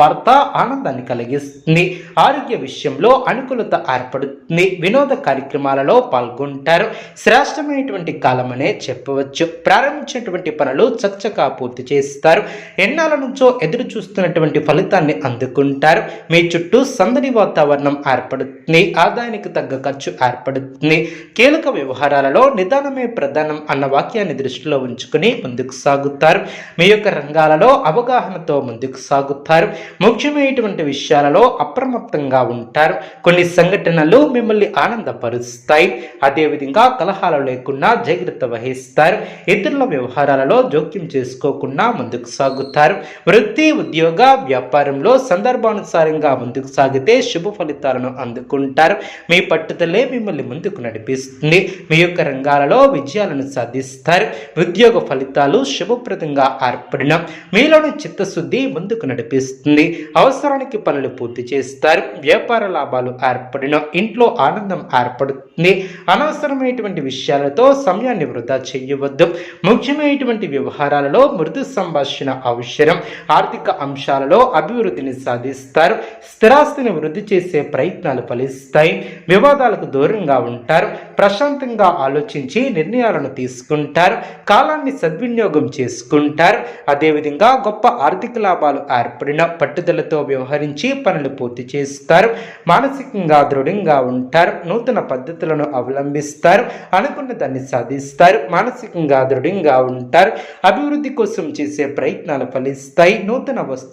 వార్త ఆనందాన్ని కలిగిస్తుంది. ఆరోగ్య విషయంలో అనుకూలత ఏర్పడుతుంది. వినోద కార్యక్రమాలలో పాల్గొంటారు. శ్రేష్టమైనటువంటి కాలమనే చెప్పవచ్చు. ప్రారంభించినటువంటి పనులు చక్కగా పూర్తి చేస్తారు. ఎన్నాళ్ళ నుంచో ఎదురు చూస్తున్నటువంటి ఫలితాన్ని అందుకుంటారు. మీ చుట్టూ సందడి వాతావరణం ఏర్పడుతుంది. ఆదాయానికి తగ్గ ఖర్చు ఏర్పడుతుంది. కీలక వ్యవహారాలలో నిదానమే ప్రధానం అన్న వాక్యాన్ని దృష్టిలో ఉంచుకుని ముందుకు సాగుతారు. మీ యొక్క రంగాలలో అవగాహనతో ముందుకు సాగుతారు. ముఖ్యమైనటువంటి విషయాలలో అప్రమత్తంగా ఉంటారు. కొన్ని సంఘటనలు మిమ్మల్ని ఆనందపరుస్తాయి. అదేవిధంగా కలహాలు లేకుండా జాగ్రత్త వహిస్తారు. ఇతరుల వ్యవహారాలలో జోక్యం చేసుకోకుండా ముందుకు సాగుతారు. వృత్తి ఉద్యోగ వ్యాపారంలో సందర్భానుసారంగా ముందుకు సాగితే శుభ ఫలితాలను అందుకుంటారు. మీ పట్టుదలే మిమ్మల్ని ముందుకు నడిపిస్తుంది. మీ యొక్క రంగాలలో విజయాలను సాధిస్తారు. ఉద్యోగ ఫలితాలు శుభప్రదంగా ఏర్పడిన మీలోని చిత్తశుద్ధి ముందుకు నడిపిస్తుంది. అవసరానికి పనులు పూర్తి చేస్తారు. వ్యాపార లాభాలు ఏర్పడిన ఇంట్లో ఆనందం ఏర్పడుతుంది. అనవసరమైనటువంటి విషయాలతో సమయాన్ని వృధా చేయవద్దు. ముఖ్యమైనటువంటి వ్యవహారాలలో మృదు సంభాషణ అవసరం. ఆర్థిక అంశాలలో అభివృద్ధిని సాధిస్తారు. స్థిరాస్తిని వృద్ధి చేసే ప్రయత్నాలు ఫలిస్తాయి. వివాదాలకు దూరంగా ఉంటారు. ప్రశాంతంగా ఆలోచించి నిర్ణయాలను తీసుకుంటారు. కాలాన్ని సద్వినియోగం చేసుకుంటారు. అదేవిధంగా గొప్ప ఆర్థిక లాభాలు ఏర్పడిన పట్టుదలతో వ్యవహరించి పనులు పూర్తి చేస్తారు. మానసికంగా దృఢంగా ఉంటారు. నూతన పద్ధతులను అవలంబిస్తారు. అనుకున్న దాన్ని సాధిస్తారు. మానసికంగా దృఢంగా ఉంటారు. అభివృద్ధి కోసం చేసే ప్రయత్నాలు ఫలిస్తాయి. నూతన వస్తు